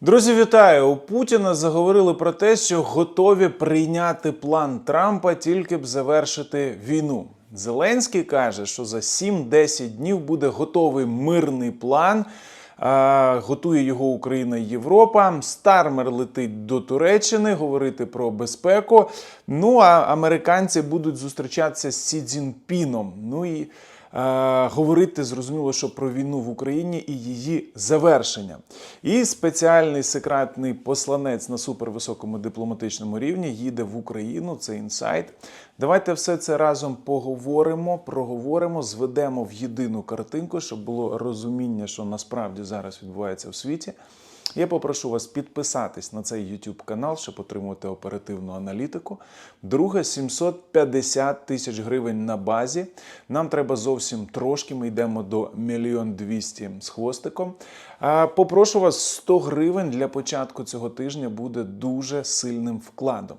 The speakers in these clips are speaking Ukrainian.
Друзі, вітаю! У Путіна заговорили про те, що готові прийняти план Трампа тільки б завершити війну. Зеленський каже, що за 7-10 днів буде готовий мирний план. Готує його Україна і Європа. Стармер летить до Туреччини говорити про безпеку. Ну а американці будуть зустрічатися з Сі Цзіньпіном. Ну і говорити зрозуміло, що про війну в Україні і її завершення. І спеціальний секретний посланець на супервисокому дипломатичному рівні їде в Україну. Це інсайт. Давайте все це разом поговоримо, проговоримо, зведемо в єдину картинку, щоб було розуміння, що насправді зараз відбувається в світі. Я попрошу вас підписатись на цей YouTube канал, щоб отримувати оперативну аналітику. Друге, 750 тисяч гривень на базі. Нам треба зовсім трошки. Ми йдемо до мільйон 200 з хвостиком. Попрошу вас 100 гривень для початку цього тижня буде дуже сильним вкладом.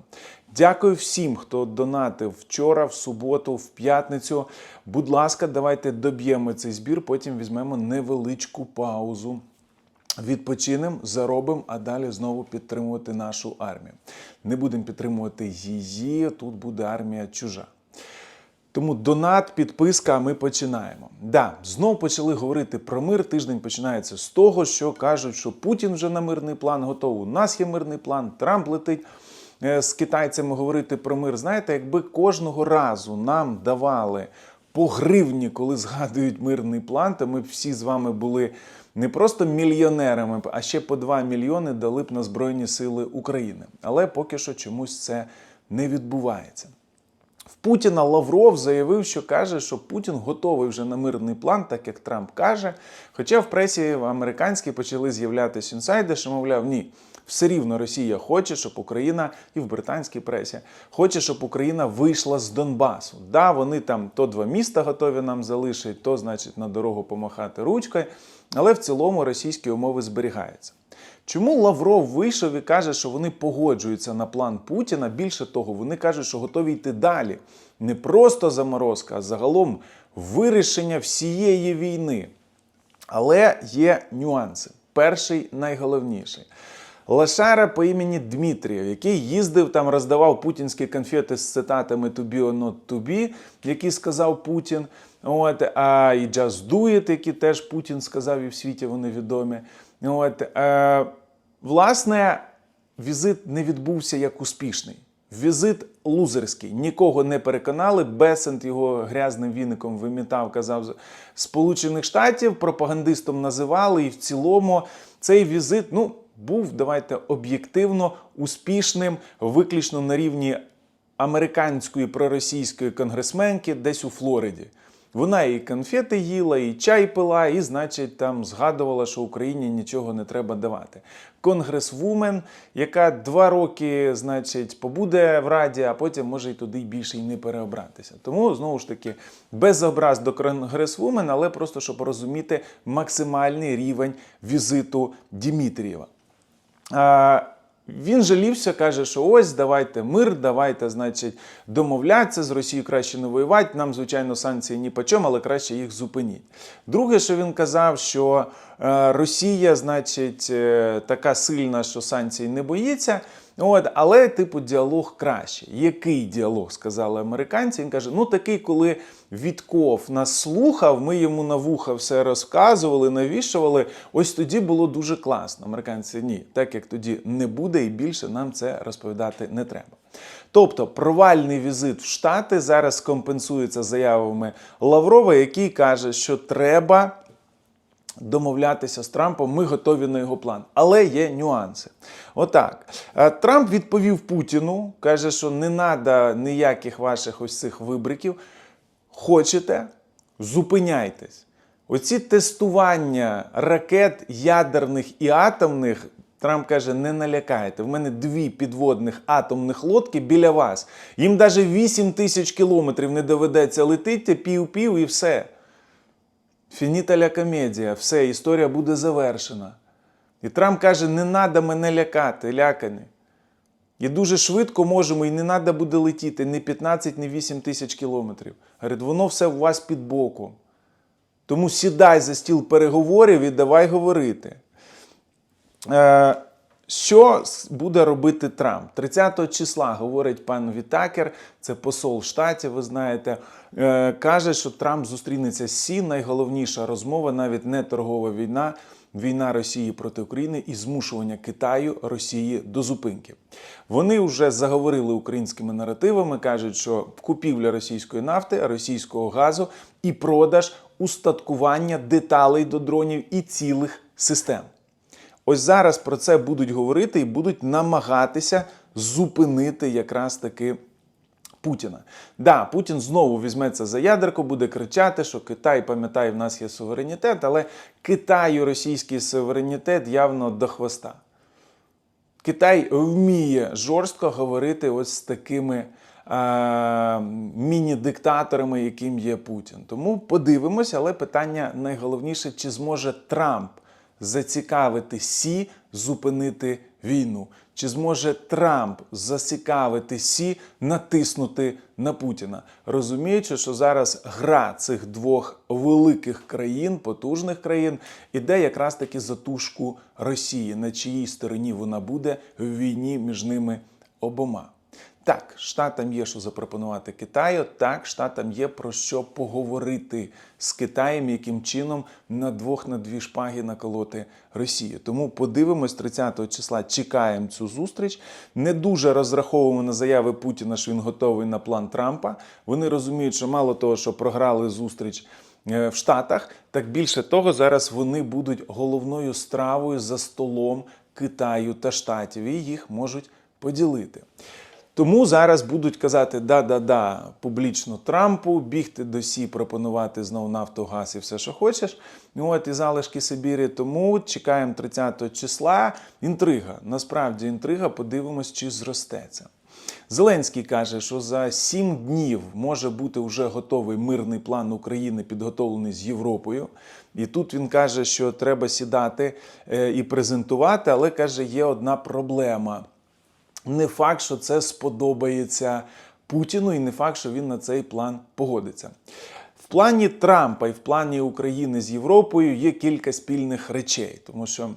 Дякую всім, хто донатив вчора, в суботу, в п'ятницю. Будь ласка, давайте доб'ємо цей збір, потім візьмемо невеличку паузу. Відпочинемо, заробимо, а далі знову підтримувати нашу армію. Не будемо підтримувати її. Тут буде армія чужа. Тому донат, підписка, ми починаємо. Да, знов почали говорити про мир. Тиждень починається з того, що кажуть, що Путін вже на мирний план готовий. У нас є мирний план, Трамп летить е, з китайцями говорити про мир. Знаєте, якби кожного разу нам давали по гривні, коли згадують мирний план, то ми всі з вами були не просто мільйонерами, а ще по 2 мільйони дали б на Збройні Сили України. Але поки що чомусь це не відбувається. В Путіна Лавров заявив, що каже, що Путін готовий вже на мирний план, так як Трамп каже. Хоча в пресі американській почали з'являтися інсайди, що мовляв, ні, все рівно Росія хоче, щоб Україна і в британській пресі хоче, щоб Україна вийшла з Донбасу. Да, вони там то два міста готові нам залишить, то значить на дорогу помахати ручкою, але в цілому російські умови зберігаються. Чому Лавров вийшов і каже, що вони погоджуються на план Путіна? Більше того, вони кажуть, що готові йти далі. Не просто заморозка, а загалом вирішення всієї війни. Але є нюанси. Перший найголовніший. Лошара по імені Дмитрієв, який їздив там, роздавав путінські конфети з цитатами «to be or not to be», які сказав Путін. От, а і «just do it», які теж Путін сказав, і в світі вони відомі. От, е, власне, візит не відбувся як успішний. Візит лузерський. Нікого не переконали. Бесент його грязним віником вимітав, казав Сполучених Штатів, пропагандистом називали. І в цілому цей візит ну, був, давайте об'єктивно, успішним, виключно на рівні американської проросійської конгресменки десь у Флориді. Вона і конфети їла, і чай пила, і, значить, там згадувала, що Україні нічого не треба давати. Конгресвумен, яка два роки, значить, побуде в Раді, а потім може й туди більше й не переобратися. Тому знову ж таки без образ до конгресвумен, але просто щоб розуміти максимальний рівень візиту Дімітрієва. Він жалівся, каже, що ось давайте мир, давайте, значить, домовлятися з Росією краще не воювати. Нам, звичайно, санкції ні по чому, але краще їх зупиніть. Друге, що він казав, що е, Росія, значить, е, така сильна, що санкцій не боїться. От, але, типу, діалог краще. Який діалог, сказали американці? Він каже: ну такий, коли Вітков нас слухав, ми йому на вуха все розказували, навішували. Ось тоді було дуже класно. Американці ні, так як тоді не буде, і більше нам це розповідати не треба. Тобто провальний візит в Штати зараз компенсується заявами Лаврова, який каже, що треба домовлятися з Трампом, ми готові на його план. Але є нюанси. Отак. Е, Трамп відповів Путіну, каже, що не треба ніяких ваших ось цих вибриків. Хочете, зупиняйтесь. Оці тестування ракет ядерних і атомних. Трамп каже, не налякайте. В мене дві підводних атомних лодки біля вас. Їм навіть 8 тисяч кілометрів не доведеться летити, пів-пів і все. Фініта ля комедія, все, історія буде завершена. І Трамп каже, не треба мене лякати, лякані. І дуже швидко можемо, і не треба буде летіти ні 15, ні 8 тисяч кілометрів. Говорить, воно все у вас під боком. Тому сідай за стіл переговорів і давай говорити. Е, Що буде робити Трамп? 30 числа говорить пан Вітакер, це посол штатів, ви знаєте. е, Каже, що Трамп зустрінеться з Сі. Найголовніша розмова, навіть не торгова війна, війна Росії проти України і змушування Китаю Росії до зупинки. Вони вже заговорили українськими наративами, кажуть, що купівля російської нафти, російського газу і продаж устаткування деталей до дронів і цілих систем. Ось зараз про це будуть говорити і будуть намагатися зупинити якраз таки Путіна. Да, Путін знову візьметься за ядерку, буде кричати, що Китай, пам'ятає, в нас є суверенітет, але Китаю російський суверенітет явно до хвоста. Китай вміє жорстко говорити ось з такими е, міні-диктаторами, яким є Путін. Тому подивимося, але питання найголовніше, чи зможе Трамп зацікавити Сі зупинити війну? Чи зможе Трамп зацікавити Сі натиснути на Путіна, розуміючи, що зараз гра цих двох великих країн, потужних країн, іде якраз таки за тушку Росії, на чиїй стороні вона буде в війні між ними обома. Так, штатам є що запропонувати Китаю. Так, штатам є про що поговорити з Китаєм, яким чином на двох на дві шпаги наколоти Росію. Тому подивимось 30 числа. Чекаємо цю зустріч. Не дуже розраховуємо на заяви Путіна, що він готовий на план Трампа. Вони розуміють, що мало того, що програли зустріч. е, В Штатах так більше того, зараз вони будуть головною стравою за столом Китаю та Штатів, і їх можуть поділити. Тому зараз будуть казати да-да-да публічно Трампу, бігти до Сі, пропонувати знов Нафтогаз і все, що хочеш. Ну от і залишки Сибірі. Тому чекаємо 30 числа. Інтрига. Насправді інтрига. Подивимось, чи зросте це. Зеленський каже, що за сім днів може бути вже готовий мирний план України, підготовлений з Європою. І тут він каже, що треба сідати е, і презентувати, але каже, є одна проблема не факт, що це сподобається Путіну, і не факт, що він на цей план погодиться. В плані Трампа і в плані України з Європою є кілька спільних речей, тому що.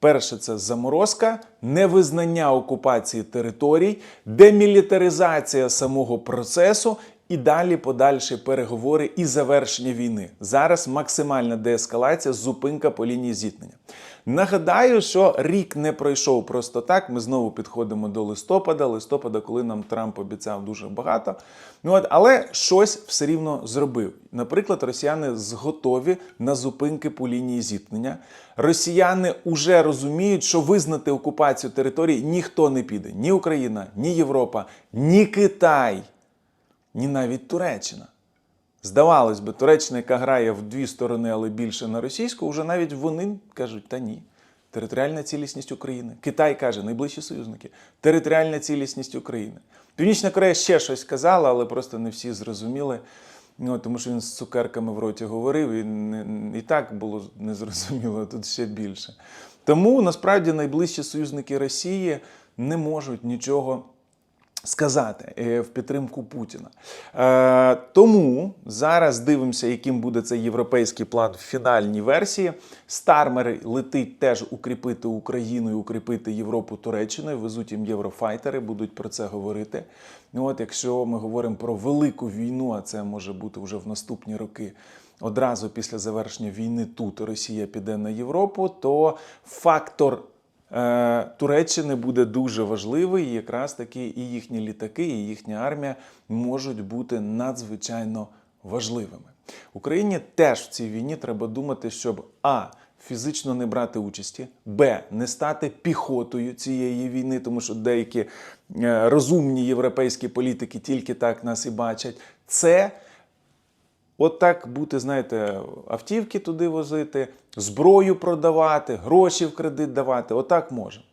Перше, це заморозка, невизнання окупації територій, демілітаризація самого процесу і далі подальші переговори і завершення війни. Зараз максимальна деескалація, зупинка по лінії зіткнення. Нагадаю, що рік не пройшов просто так. Ми знову підходимо до листопада. Листопада, коли нам Трамп обіцяв дуже багато. Ну от, але щось все рівно зробив. Наприклад, росіяни зготові на зупинки по лінії зіткнення. Росіяни вже розуміють, що визнати окупацію території ніхто не піде. Ні Україна, ні Європа, ні Китай, ні навіть Туреччина. Здавалось би, Туреччина, яка грає в дві сторони, але більше на російську, вже навіть вони кажуть, та ні. Територіальна цілісність України. Китай каже, найближчі союзники. Територіальна цілісність України. Північна Корея ще щось казала, але просто не всі зрозуміли. Ну, тому що він з цукерками в роті говорив, і, не- і так було незрозуміло, тут ще більше. Тому насправді найближчі союзники Росії не можуть нічого сказати е, в підтримку Путіна. Е, тому зараз дивимося, яким буде цей європейський план в фінальній версії. Стармер летить теж укріпити Україну і укріпити Європу Туреччиною. Везуть їм єврофайтери, будуть про це говорити. Ну, от якщо ми говоримо про велику війну, а це може бути вже в наступні роки. Одразу після завершення війни тут Росія піде на Європу, то фактор Туреччини буде дуже важливий, і якраз таки і їхні літаки, і їхня армія можуть бути надзвичайно важливими. Україні теж в цій війні треба думати, щоб а. Фізично не брати участі, б. не стати піхотою цієї війни, тому що деякі е, розумні європейські політики тільки так нас і бачать. Це От так бути, знаєте, автівки туди возити, зброю продавати, гроші в кредит давати. Отак можемо.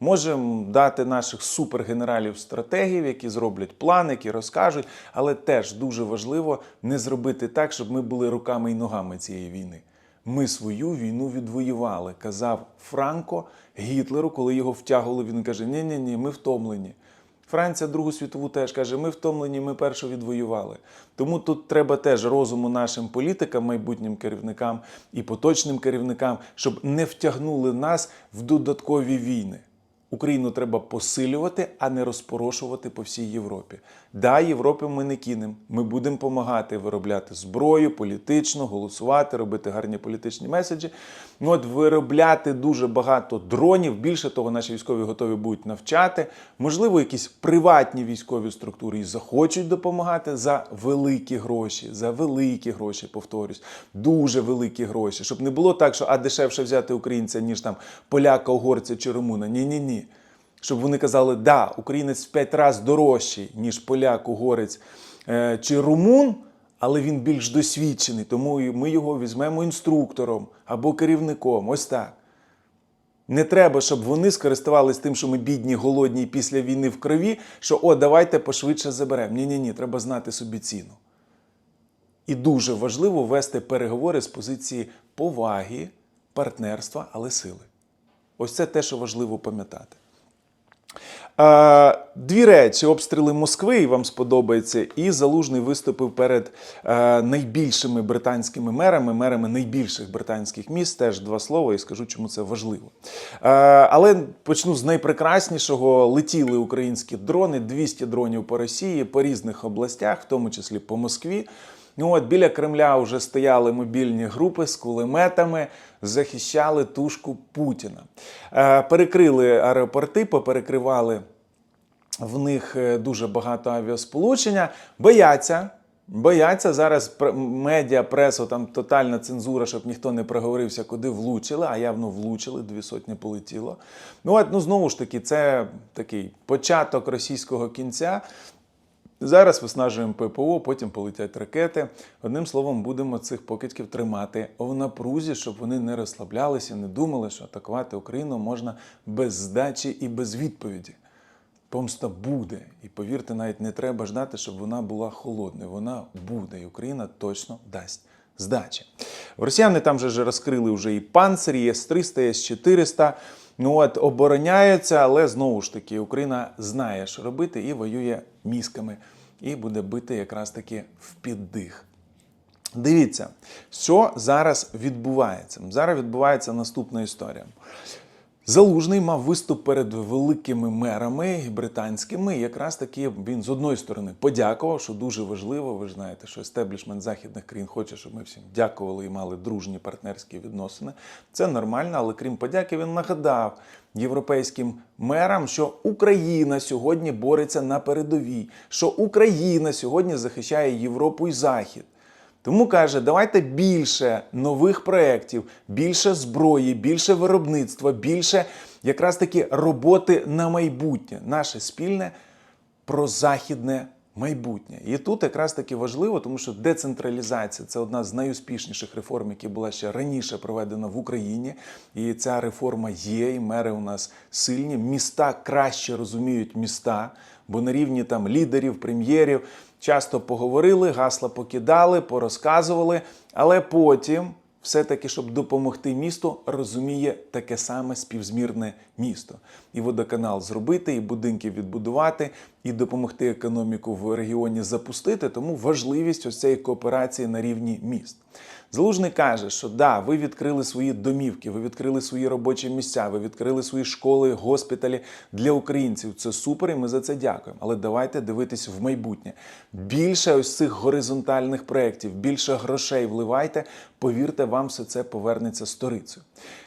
Можемо дати наших супергенералів стратегів, які зроблять план, які розкажуть, але теж дуже важливо не зробити так, щоб ми були руками і ногами цієї війни. Ми свою війну відвоювали, казав Франко Гітлеру, коли його втягували. Він каже: Ні, ні, ні, ми втомлені. Франція Другу світову теж каже: ми втомлені, ми першу відвоювали. Тому тут треба теж розуму нашим політикам, майбутнім керівникам і поточним керівникам, щоб не втягнули нас в додаткові війни. Україну треба посилювати, а не розпорошувати по всій Європі. Да, Європі ми не кинемо. Ми будемо допомагати виробляти зброю, політично, голосувати, робити гарні політичні меседжі. Ну, От виробляти дуже багато дронів. Більше того, наші військові готові будуть навчати. Можливо, якісь приватні військові структури і захочуть допомагати за великі гроші. За великі гроші, повторюсь, дуже великі гроші. Щоб не було так, що а дешевше взяти українця, ніж там поляка, угорця чи румуна. Ні, ні, ні. Щоб вони казали, да, українець в 5 разів дорожчий, ніж поляк, угорець е, чи румун, але він більш досвідчений, тому ми його візьмемо інструктором або керівником. Ось так. Не треба, щоб вони скористувалися тим, що ми бідні, голодні після війни в крові, що о, давайте пошвидше заберемо. Ні, ні, ні, треба знати собі ціну. І дуже важливо вести переговори з позиції поваги, партнерства, але сили. Ось це те, що важливо пам'ятати. Е, Дві речі: обстріли Москви, і вам сподобається, і залужний виступив перед е, найбільшими британськими мерами, мерами найбільших британських міст. Теж два слова, і скажу, чому це важливо. Е, але почну з найпрекраснішого: летіли українські дрони, 200 дронів по Росії, по різних областях, в тому числі по Москві. Ну от біля Кремля вже стояли мобільні групи з кулеметами, захищали тушку Путіна. Е, перекрили аеропорти, поперекривали в них е, дуже багато авіасполучення. Бояться. Бояться зараз медіа, пресу, там тотальна цензура, щоб ніхто не проговорився, куди влучили, а явно влучили, дві сотні полетіло. Ну, от, ну знову ж таки, це такий початок російського кінця. Зараз виснажуємо ППО, потім полетять ракети. Одним словом, будемо цих покидьків тримати в напрузі, щоб вони не розслаблялися, не думали, що атакувати Україну можна без здачі і без відповіді. Помста буде. І повірте, навіть не треба ждати, щоб вона була холодною. Вона буде, і Україна точно дасть здачі. Росіяни там же ж розкрили вже і панцирі, і С-300, і С-400. Ну от обороняються, але знову ж таки Україна знає, що робити, і воює мізками, і буде бити якраз таки в піддих. Дивіться, що зараз відбувається. Зараз відбувається наступна історія. Залужний мав виступ перед великими мерами британськими. Якраз таки він з одної сторони подякував, що дуже важливо. Ви ж знаєте, що естеблішмент західних країн хоче, щоб ми всім дякували і мали дружні партнерські відносини. Це нормально, але крім подяки, він нагадав європейським мерам, що Україна сьогодні бореться на передовій, що Україна сьогодні захищає Європу і Захід. Тому каже, давайте більше нових проєктів, більше зброї, більше виробництва, більше якраз таки роботи на майбутнє, наше спільне прозахідне майбутнє. І тут якраз таки важливо, тому що децентралізація це одна з найуспішніших реформ, які була ще раніше проведена в Україні. І ця реформа є, і мери у нас сильні. Міста краще розуміють міста, бо на рівні там лідерів, прем'єрів часто поговорили, гасла покидали, порозказували, але потім. Все-таки, щоб допомогти місту, розуміє таке саме співзмірне місто. І водоканал зробити, і будинки відбудувати, і допомогти економіку в регіоні запустити. Тому важливість ось цієї кооперації на рівні міст. Залужний каже, що да, ви відкрили свої домівки, ви відкрили свої робочі місця, ви відкрили свої школи, госпіталі для українців. Це супер, і ми за це дякуємо. Але давайте дивитись в майбутнє. Більше ось цих горизонтальних проєктів, більше грошей вливайте. Повірте, вам все це повернеться сторицею.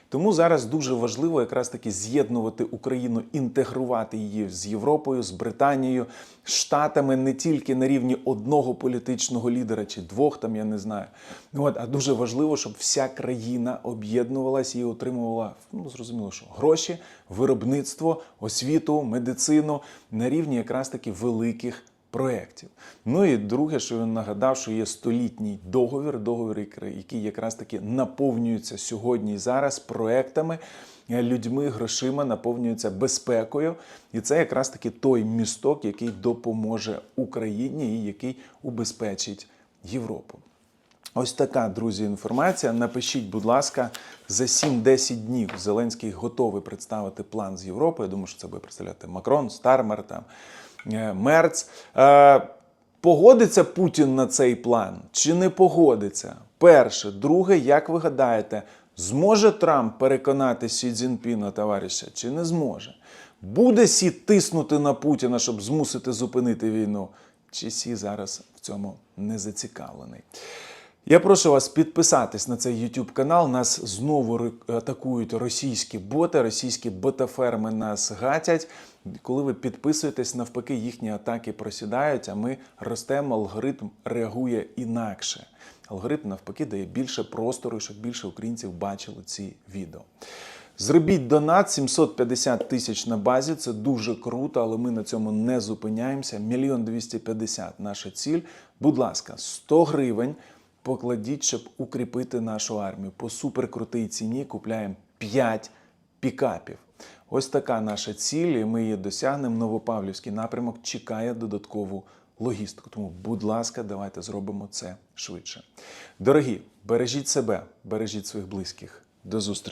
Тому зараз дуже важливо якраз таки з'єднувати Україну, інтегрувати її з Європою, з Британією, Штатами не тільки на рівні одного політичного лідера чи двох, там я не знаю. От, а дуже важливо, щоб вся країна об'єднувалася і отримувала ну зрозуміло, що гроші, виробництво, освіту, медицину на рівні якраз таки великих проєктів. Ну і друге, що він нагадав, що є столітній договір, договір, який якраз таки наповнюється сьогодні і зараз проектами, людьми, грошима, наповнюється безпекою. І це якраз таки той місток, який допоможе Україні і який убезпечить Європу. Ось така, друзі, інформація. Напишіть, будь ласка, за 7-10 днів Зеленський готовий представити план з Європи. Я думаю, що це буде представляти Макрон, Стармер, там, е, Мерц. Е, Погодиться Путін на цей план чи не погодиться? Перше, друге, як ви гадаєте, Зможе Трамп переконати Сі Цзіньпіна, товариша, чи не зможе? Буде Сі тиснути на Путіна, щоб змусити зупинити війну? Чи Сі зараз в цьому не зацікавлений? Я прошу вас підписатись на цей YouTube канал. Нас знову атакують російські боти, російські ботаферми нас гатять. Коли ви підписуєтесь, навпаки, їхні атаки просідають, а ми ростемо, алгоритм реагує інакше. Алгоритм навпаки дає більше простору, щоб більше українців бачили ці відео. Зробіть донат 750 тисяч на базі. Це дуже круто, але ми на цьому не зупиняємося. Мільйон 250 наша ціль. Будь ласка, 100 гривень покладіть, щоб укріпити нашу армію. По суперкрутій ціні купляємо 5 пікапів. Ось така наша ціль, і ми її досягнемо. Новопавлівський напрямок чекає додаткову логістику. Тому, будь ласка, давайте зробимо це швидше. Дорогі, бережіть себе, бережіть своїх близьких. До зустрічі.